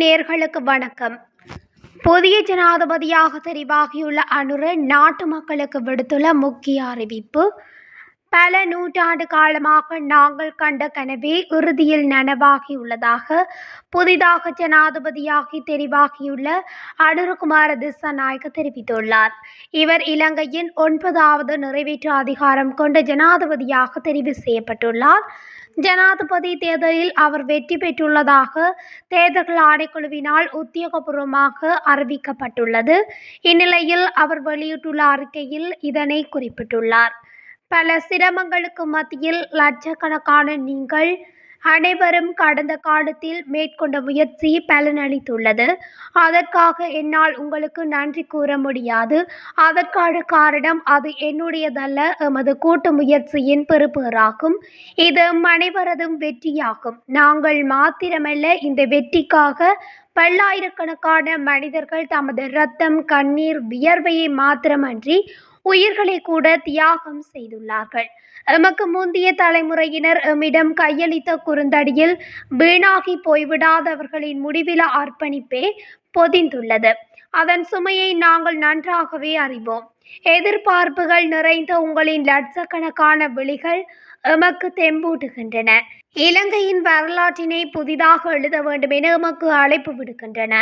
நேர்களுக்கு வணக்கம். புதிய ஜனாதிபதியாக தெரிவாகியுள்ள அனுர நாட்டு மக்களுக்கு விடுத்துள்ள முக்கிய அறிவிப்பு பல நூற்றாண்டு காலமாக நாங்கள் கண்ட கனவே இறுதியில் நனவாகியுள்ளதாக புதிதாக ஜனாதிபதியாகி தெரிவாகியுள்ள அனுருகுமார திசாநாயக்க தெரிவித்துள்ளார். இவர் இலங்கையின் ஒன்பதாவது நிறைவேற்று அதிகாரம் கொண்ட ஜனாதிபதியாக தெரிவு செய்யப்பட்டுள்ளார். ஜனாதிபதி தேர்தலில் அவர் வெற்றி பெற்றுள்ளதாக தேர்தல் ஆணைக்குழுவினால் உத்தியோகபூர்வமாக அறிவிக்கப்பட்டுள்ளது. இந்நிலையில் அவர் வெளியிட்டுள்ள அறிக்கையில் இதனை குறிப்பிட்டுள்ளார். பல சிரமங்களுக்கு மத்தியில் லட்சக்கணக்கான நீங்கள் அனைவரும் கடந்த காலத்தில் மேற்கொண்ட முயற்சி பலனளித்துள்ளது அதற்காக என்னால் உங்களுக்கு நன்றி கூற முடியாது. அதற்கான காரணம் அது என்னுடையதல்ல. எமது கூட்டு முயற்சியின் பெறுபேறாகும். இது அனைவரதும் வெற்றியாகும். நாங்கள் மாத்திரமல்ல இந்த வெற்றிக்காக பல்லாயிரக்கணக்கான மனிதர்கள் தமது இரத்தம் கண்ணீர் வியர்வையை மாத்திரமன்றி உயிர்களை கூட தியாகம் செய்துள்ளார்கள். எமக்கு முந்தைய தலைமுறையினர் எம்மிடம் கையளித்த குறுந்தடியில் வீணாகி போய்விடாதவர்களின் முடிவில அர்ப்பணிப்பே பொதிந்துள்ளது. அதன் சுமையை நாங்கள் நன்றாகவே அறிவோம். எதிர்பார்ப்புகள் நிறைந்த உங்களின் லட்சக்கணக்கான விழிகள் எமக்கு தெம்பூட்டுகின்றன. இலங்கையின் வரலாற்றினை புதிதாக எழுத வேண்டும் என எமக்கு அழைப்பு விடுக்கின்றன.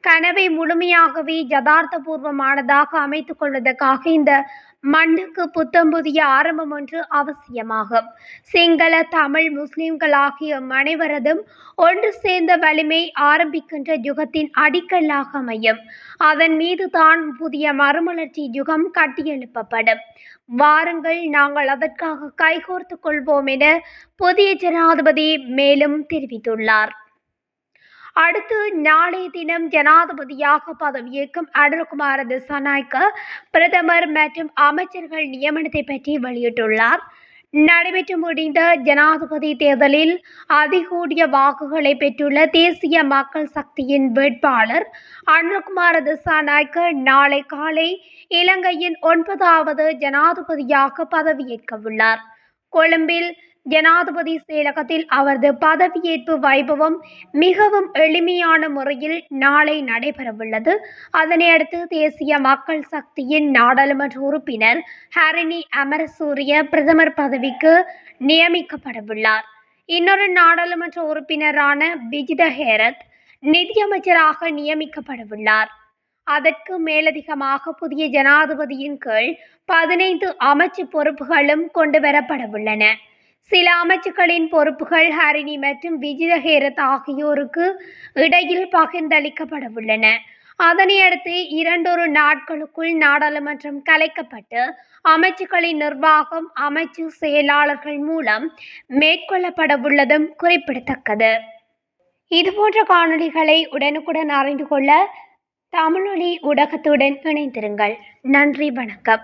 கனவை முழுமையாகவே யதார்த்தபூர்வமானதாக அமைத்துக் கொள்வதற்காக இந்த மண்ணுக்கு புத்தம் புதிய ஆரம்பம் ஒன்று அவசியமாகும். சிங்கள தமிழ் முஸ்லிம்கள் ஆகிய அனைவரதும் ஒன்று சேர்ந்த வலிமை ஆரம்பிக்கின்ற யுகத்தின் அடிக்கல்லாக அமையும். அதன் மீது தான் புதிய மறுமலர்ச்சி யுகம் கட்டியெழுப்பப்படும். வாருங்கள் நாங்கள் அதற்காக கைகோர்த்து கொள்வோம் என புதிய ஜனாதிபதி மேலும் தெரிவித்துள்ளார். அடுத்து நாளைய தினம் ஜனாதிபதியாக பதவியேற்கும் அனுர்குமார திசாநாயக்க பிரதமர் மற்றும் அமைச்சர்கள் நியமனத்தை பற்றி வெளியிட்டுள்ளார். நடைபெற்று முடிந்த ஜனாதிபதி தேர்தலில் அதிகூடிய வாக்குகளை பெற்றுள்ள தேசிய மக்கள் சக்தியின் வேட்பாளர் அனுர்குமார திசாநாயக்க நாளை காலை இலங்கையின் ஒன்பதாவது ஜனாதிபதியாக பதவியேற்கவுள்ளார். கொழும்பில் ஜனாதிபதி செயலகத்தில் அவரது பதவியேற்பு வைபவம் மிகவும் எளிமையான முறையில் நாளை நடைபெறவுள்ளது. அதனையடுத்து தேசிய மக்கள் சக்தியின் நாடாளுமன்ற உறுப்பினர் ஹரணி அமரசூரிய பிரதமர் பதவிக்கு நியமிக்கப்படவுள்ளார். இன்னொரு நாடாளுமன்ற உறுப்பினரான பிஜித ஹேரத் நிதியமைச்சராக நியமிக்கப்படவுள்ளார். அதற்கு மேலதிகமாக புதிய ஜனாதிபதியின் கீழ் பதினைந்து அமைச்சு பொறுப்புகளும் கொண்டு வரப்படவுள்ளன. சில அமைச்சுக்களின் பொறுப்புகள் ஹரிணி மற்றும் விஜித ஹேரத் ஆகியோருக்கு இடையில் பகிர்ந்தளிக்கப்படவுள்ளன. அதனையடுத்து இரண்டொரு நாட்களுக்குள் நாடாளுமன்றம் கலைக்கப்பட்டு அமைச்சுக்களின் நிர்வாகம் அமைச்சு செயலாளர்கள் மூலம் மேற்கொள்ளப்படவுள்ளதும் குறிப்பிடத்தக்கது. இதுபோன்ற காணொளிகளை உடனுக்குடன் அறிந்து கொள்ள தமிழொலி ஊடகத்துடன் இணைந்திருங்கள். நன்றி வணக்கம்.